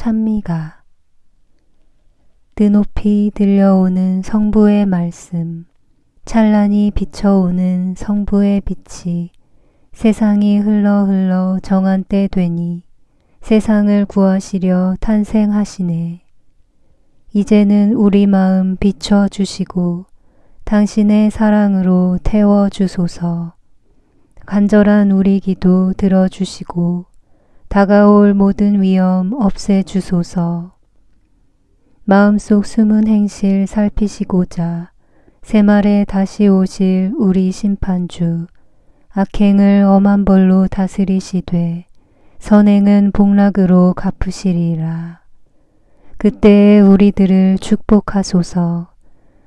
찬미가 드높이 들려오는 성부의 말씀 찬란히 비춰오는 성부의 빛이 세상이 흘러 흘러 정한 때 되니 세상을 구하시려 탄생하시네. 이제는 우리 마음 비춰 주시고 당신의 사랑으로 태워 주소서. 간절한 우리 기도 들어 주시고 다가올 모든 위험 없애 주소서. 마음속 숨은 행실 살피시고자 새말에 다시 오실 우리 심판주 악행을 엄한 벌로 다스리시되 선행은 복락으로 갚으시리라. 그때에 우리들을 축복하소서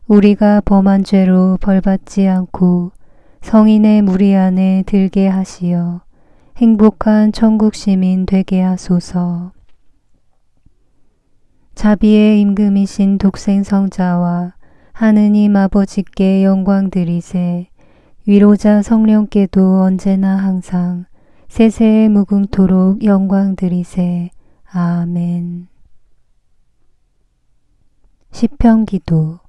우리가 범한 죄로 벌받지 않고 성인의 무리 안에 들게 하시어 행복한 천국 시민 되게 하소서. 자비의 임금이신 독생 성자와 하느님 아버지께 영광 드리세 위로자 성령께도 언제나 항상 세세에 무궁토록 영광 드리세 아멘. 시편 기도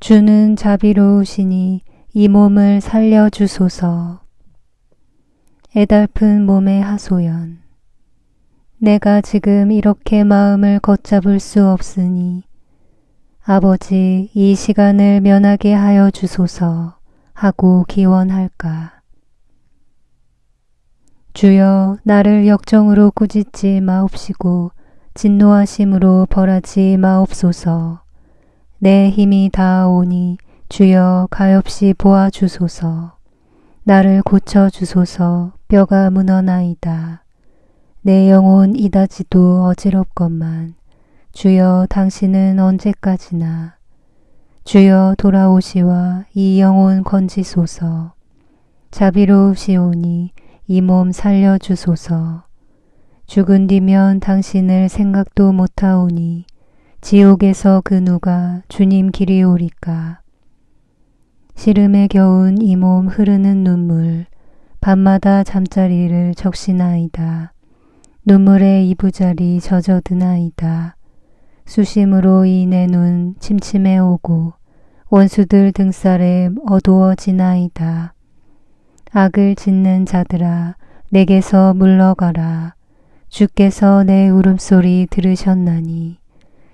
주는 자비로우시니 이 몸을 살려 주소서. 애달픈 몸의 하소연 내가 지금 이렇게 마음을 걷잡을 수 없으니 아버지 이 시간을 면하게 하여 주소서 하고 기원할까. 주여 나를 역정으로 꾸짖지 마옵시고 진노하심으로 벌하지 마옵소서. 내 힘이 닿아오니 주여 가엾이 보아 주소서. 나를 고쳐 주소서 뼈가 무너나이다. 내 영혼 이다지도 어지럽건만 주여 당신은 언제까지나 주여 돌아오시와 이 영혼 건지소서. 자비로우시오니 이 몸 살려주소서. 죽은 뒤면 당신을 생각도 못하오니 지옥에서 그 누가 주님 길이 오리까? 시름에 겨운 이 몸 흐르는 눈물 밤마다 잠자리를 적시나이다. 눈물에 이부자리 젖어드나이다. 수심으로 이내눈 침침해 오고 원수들 등살에 어두워지나이다. 악을 짓는 자들아 내게서 물러가라. 주께서 내 울음소리 들으셨나니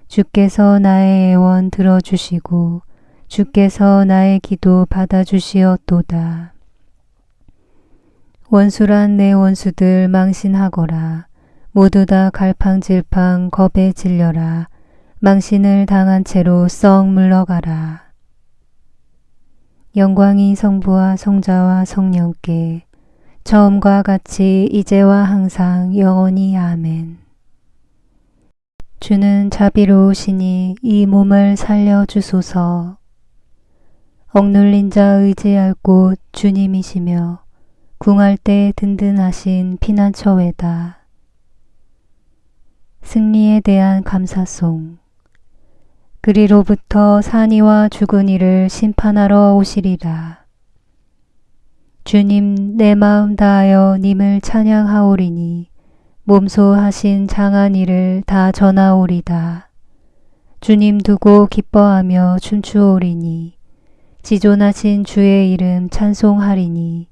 주께서 나의 애원 들어주시고 주께서 나의 기도 받아주시었도다. 원수란 내 원수들 망신하거라. 모두 다 갈팡질팡 겁에 질려라. 망신을 당한 채로 썩 물러가라. 영광이 성부와 성자와 성령께 처음과 같이 이제와 항상 영원히 아멘. 주는 자비로우시니 이 몸을 살려 주소서. 억눌린 자 의지할 곳 주님이시며 궁할 때 든든하신 피난처외다. 승리에 대한 감사송 그리로부터 산이와 죽은 이를 심판하러 오시리라. 주님 내 마음 다하여 님을 찬양하오리니 몸소 하신 장한 일을 다 전하오리다. 주님 두고 기뻐하며 춤추오리니 지존하신 주의 이름 찬송하리니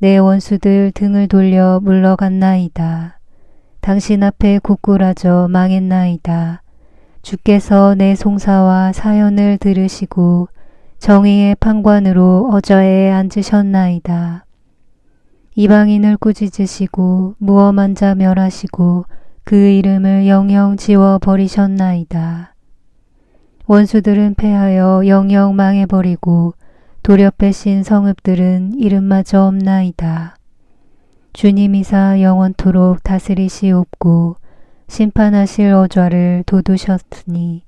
내 원수들 등을 돌려 물러갔나이다. 당신 앞에 굳꾸라져 망했나이다. 주께서 내 송사와 사연을 들으시고 정의의 판관으로 어저에 앉으셨나이다. 이방인을 꾸짖으시고 무엄한 자 멸하시고 그 이름을 영영 지워 버리셨나이다. 원수들은 패하여 영영 망해버리고 도려 빼신 성읍들은 이름마저 없나이다. 주님이사 영원토록 다스리시옵고 심판하실 어좌를 돋우셨으니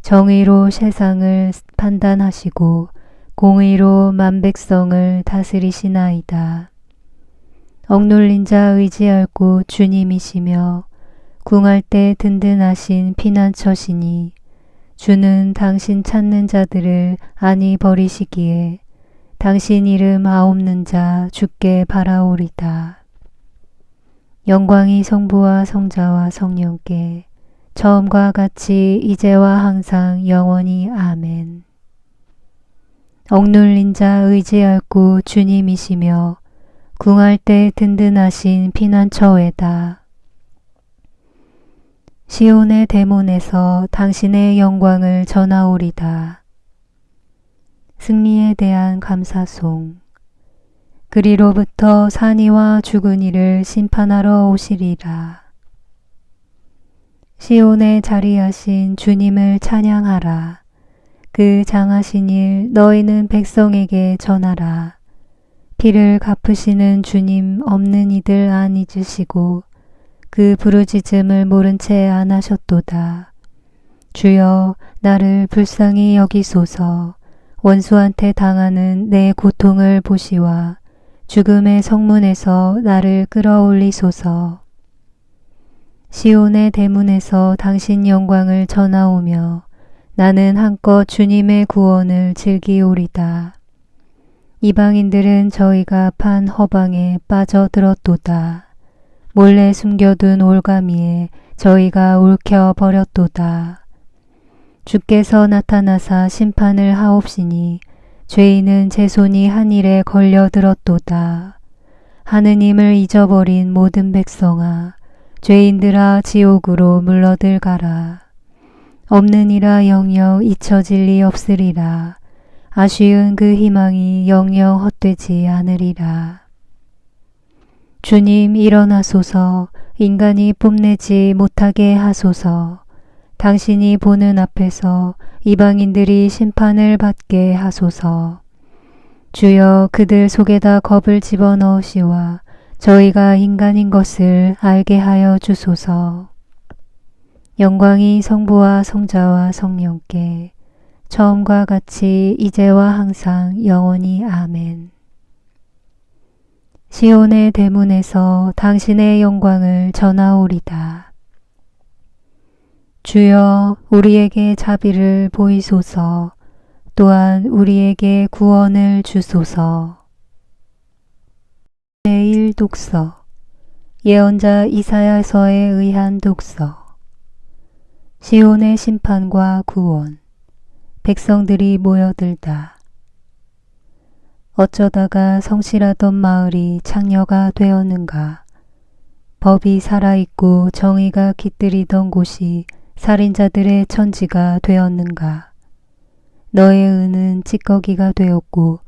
정의로 세상을 판단하시고 공의로 만백성을 다스리시나이다. 억눌린 자 의지할 곳 주님이시며 궁할 때 든든하신 피난처시니 주는 당신 찾는 자들을 아니 버리시기에 당신 이름 아옵는 자 주께 바라오리다. 영광이 성부와 성자와 성령께 처음과 같이 이제와 항상 영원히 아멘. 억눌린 자 의지하고 주님이시며 궁할 때 든든하신 피난처에다. 시온의 대문에서 당신의 영광을 전하오리다. 승리에 대한 감사송. 그리로부터 산이와 죽은 이를 심판하러 오시리라. 시온에 자리하신 주님을 찬양하라. 그 장하신 일 너희는 백성에게 전하라. 피를 갚으시는 주님 없는 이들 안 잊으시고 그 부르짖음을 모른 채 안 하셨도다. 주여 나를 불쌍히 여기소서 원수한테 당하는 내 고통을 보시와 죽음의 성문에서 나를 끌어올리소서. 시온의 대문에서 당신 영광을 전하오며 나는 한껏 주님의 구원을 즐기오리다. 이방인들은 저희가 판 허방에 빠져들었도다. 몰래 숨겨둔 올가미에 저희가 옳혀 버렸도다. 주께서 나타나사 심판을 하옵시니 죄인은 제 손이 한 일에 걸려 들었도다. 하느님을 잊어버린 모든 백성아, 죄인들아 지옥으로 물러들 가라. 없는 이라 영영 잊혀질 리 없으리라. 아쉬운 그 희망이 영영 헛되지 않으리라. 주님 일어나소서 인간이 뽐내지 못하게 하소서 당신이 보는 앞에서 이방인들이 심판을 받게 하소서 주여 그들 속에다 겁을 집어넣으시와 저희가 인간인 것을 알게 하여 주소서 영광이 성부와 성자와 성령께 처음과 같이 이제와 항상 영원히 아멘. 시온의 대문에서 당신의 영광을 전하오리다. 주여 우리에게 자비를 보이소서 또한 우리에게 구원을 주소서. 제1 독서 예언자 이사야서에 의한 독서 시온의 심판과 구원 백성들이 모여들다. 어쩌다가 성실하던 마을이 창녀가 되었는가. 법이 살아있고 정의가 깃들이던 곳이 살인자들의 천지가 되었는가. 너의 은은 찌꺼기가 되었고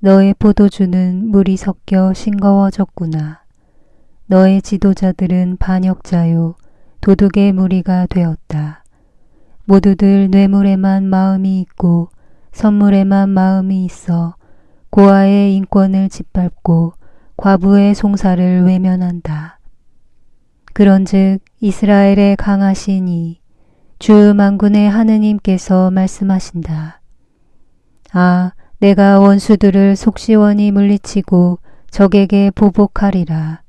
너의 포도주는 물이 섞여 싱거워졌구나. 너의 지도자들은 반역자요 도둑의 무리가 되었다. 모두들 뇌물에만 마음이 있고 선물에만 마음이 있어 고아의 인권을 짓밟고 과부의 송사를 외면한다. 그런즉 이스라엘의 강하신 이 주 만군의 하느님께서 말씀하신다. 아, 내가 원수들을 속시원히 물리치고 적에게 보복하리라.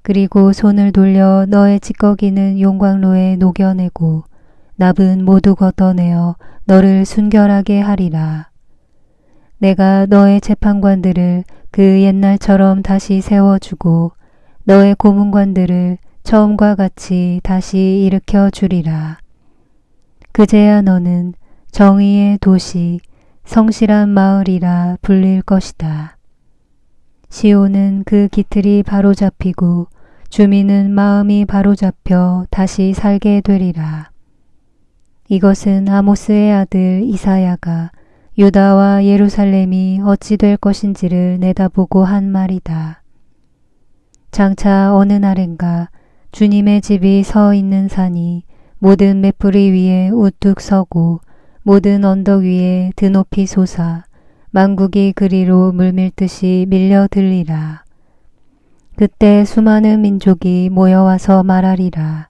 그리고 손을 돌려 너의 찌꺼기는 용광로에 녹여내고 납은 모두 걷어내어 너를 순결하게 하리라. 내가 너의 재판관들을 그 옛날처럼 다시 세워주고 너의 고문관들을 처음과 같이 다시 일으켜 주리라. 그제야 너는 정의의 도시, 성실한 마을이라 불릴 것이다. 시온은 그 기틀이 바로잡히고 주민은 마음이 바로잡혀 다시 살게 되리라. 이것은 아모스의 아들 이사야가 유다와 예루살렘이 어찌 될 것인지를 내다보고 한 말이다. 장차 어느 날엔가 주님의 집이 서 있는 산이 모든 맷뿌리 위에 우뚝 서고 모든 언덕 위에 드높이 솟아 만국이 그리로 물밀듯이 밀려 들리라. 그때 수많은 민족이 모여와서 말하리라.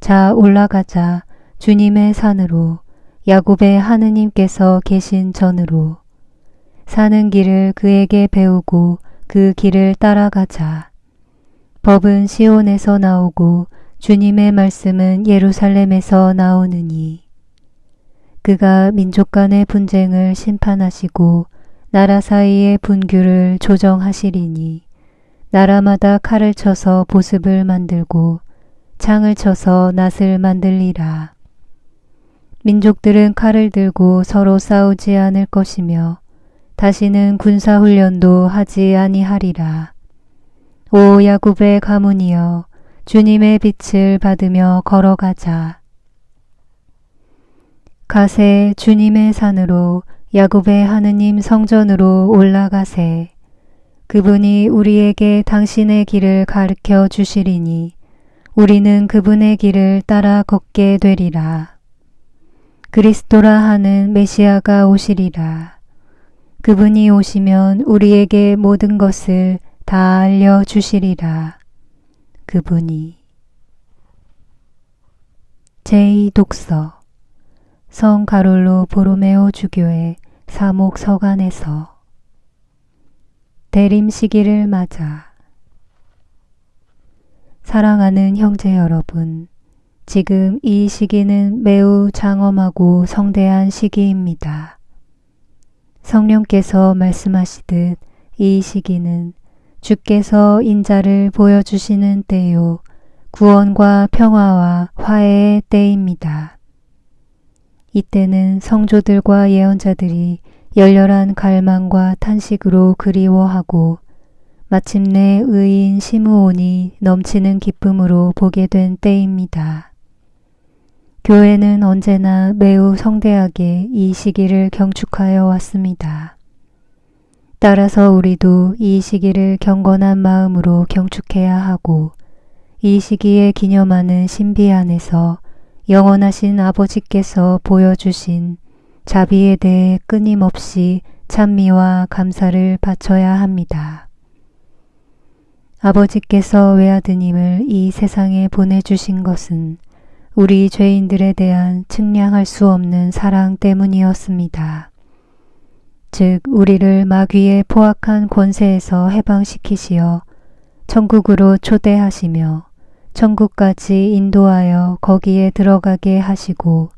자 올라가자 주님의 산으로 야곱의 하느님께서 계신 전으로 사는 길을 그에게 배우고 그 길을 따라가자. 법은 시온에서 나오고 주님의 말씀은 예루살렘에서 나오느니 그가 민족 간의 분쟁을 심판하시고 나라 사이의 분규를 조정하시리니 나라마다 칼을 쳐서 보습을 만들고 창을 쳐서 낫을 만들리라. 민족들은 칼을 들고 서로 싸우지 않을 것이며 다시는 군사훈련도 하지 아니하리라. 오 야곱의 가문이여 주님의 빛을 받으며 걸어가자. 가세 주님의 산으로 야곱의 하느님 성전으로 올라가세. 그분이 우리에게 당신의 길을 가르쳐 주시리니 우리는 그분의 길을 따라 걷게 되리라. 그리스도라 하는 메시아가 오시리라. 그분이 오시면 우리에게 모든 것을 다 알려 주시리라. 그분이 제2독서 성 가롤로 보로메오 주교의 사목 서간에서 대림 시기를 맞아 사랑하는 형제 여러분, 지금 이 시기는 매우 장엄하고 성대한 시기입니다. 성령께서 말씀하시듯 이 시기는 주께서 인자를 보여주시는 때요, 구원과 평화와 화해의 때입니다. 이때는 성조들과 예언자들이 열렬한 갈망과 탄식으로 그리워하고 마침내 의인 시므온이 넘치는 기쁨으로 보게 된 때입니다. 교회는 언제나 매우 성대하게 이 시기를 경축하여 왔습니다. 따라서 우리도 이 시기를 경건한 마음으로 경축해야 하고 이 시기에 기념하는 신비 안에서 영원하신 아버지께서 보여주신 자비에 대해 끊임없이 찬미와 감사를 바쳐야 합니다. 아버지께서 외아드님을 이 세상에 보내주신 것은 우리 죄인들에 대한 측량할 수 없는 사랑 때문이었습니다. 즉, 우리를 마귀의 포악한 권세에서 해방시키시어 천국으로 초대하시며 천국까지 인도하여 거기에 들어가게 하시고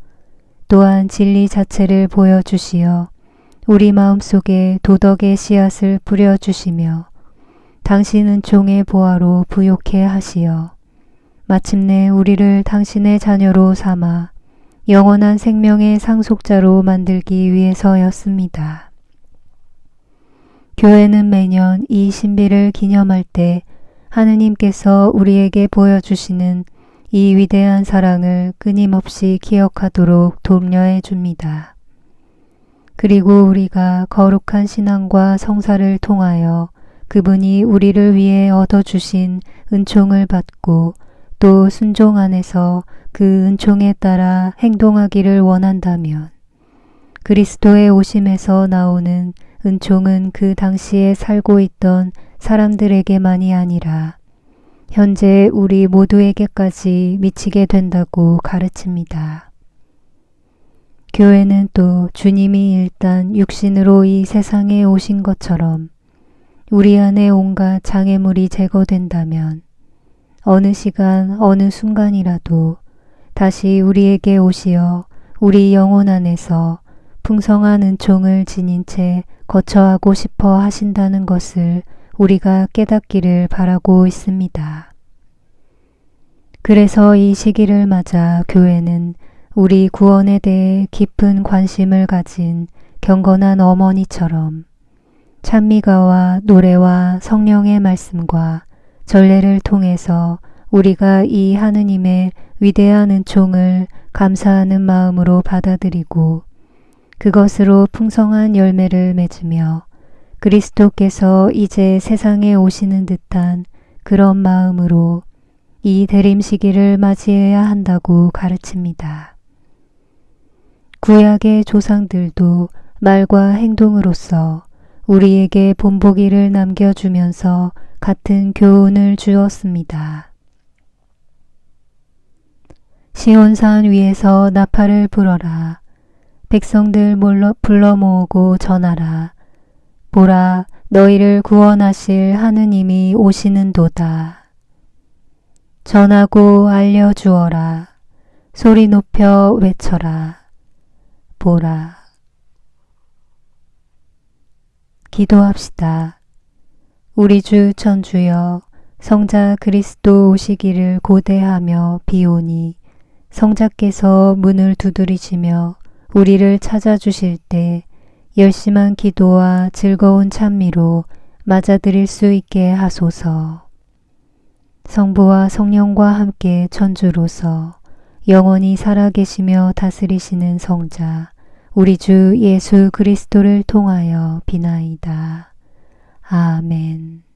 또한 진리 자체를 보여주시어 우리 마음속에 도덕의 씨앗을 뿌려주시며 당신은 종의 보화로 부욕해 하시어 마침내 우리를 당신의 자녀로 삼아 영원한 생명의 상속자로 만들기 위해서였습니다. 교회는 매년 이 신비를 기념할 때 하느님께서 우리에게 보여주시는 이 위대한 사랑을 끊임없이 기억하도록 독려해 줍니다. 그리고 우리가 거룩한 신앙과 성사를 통하여 그분이 우리를 위해 얻어주신 은총을 받고 또 순종 안에서 그 은총에 따라 행동하기를 원한다면 그리스도의 오심에서 나오는 은총은 그 당시에 살고 있던 사람들에게만이 아니라 현재 우리 모두에게까지 미치게 된다고 가르칩니다. 교회는 또 주님이 일단 육신으로 이 세상에 오신 것처럼 우리 안에 온갖 장애물이 제거된다면 어느 시간 어느 순간이라도 다시 우리에게 오시어 우리 영혼 안에서 풍성한 은총을 지닌 채 거처하고 싶어 하신다는 것을 우리가 깨닫기를 바라고 있습니다. 그래서 이 시기를 맞아 교회는 우리 구원에 대해 깊은 관심을 가진 경건한 어머니처럼 찬미가와 노래와 성령의 말씀과 전례를 통해서 우리가 이 하느님의 위대한 은총을 감사하는 마음으로 받아들이고 그것으로 풍성한 열매를 맺으며 그리스도께서 이제 세상에 오시는 듯한 그런 마음으로 이 대림 시기를 맞이해야 한다고 가르칩니다. 구약의 조상들도 말과 행동으로서 우리에게 본보기를 남겨주면서 같은 교훈을 주었습니다. 시온산 위에서 나팔을 불어라. 백성들 불러 모으고 전하라. 보라, 너희를 구원하실 하느님이 오시는도다. 전하고 알려주어라. 소리 높여 외쳐라. 보라. 기도합시다. 우리 주 천주여 성자 그리스도 오시기를 고대하며 비오니 성자께서 문을 두드리시며 우리를 찾아주실 때 열심한 기도와 즐거운 찬미로 맞아들일 수 있게 하소서. 성부와 성령과 함께 천주로서 영원히 살아계시며 다스리시는 성자 우리 주 예수 그리스도를 통하여 비나이다. 아멘.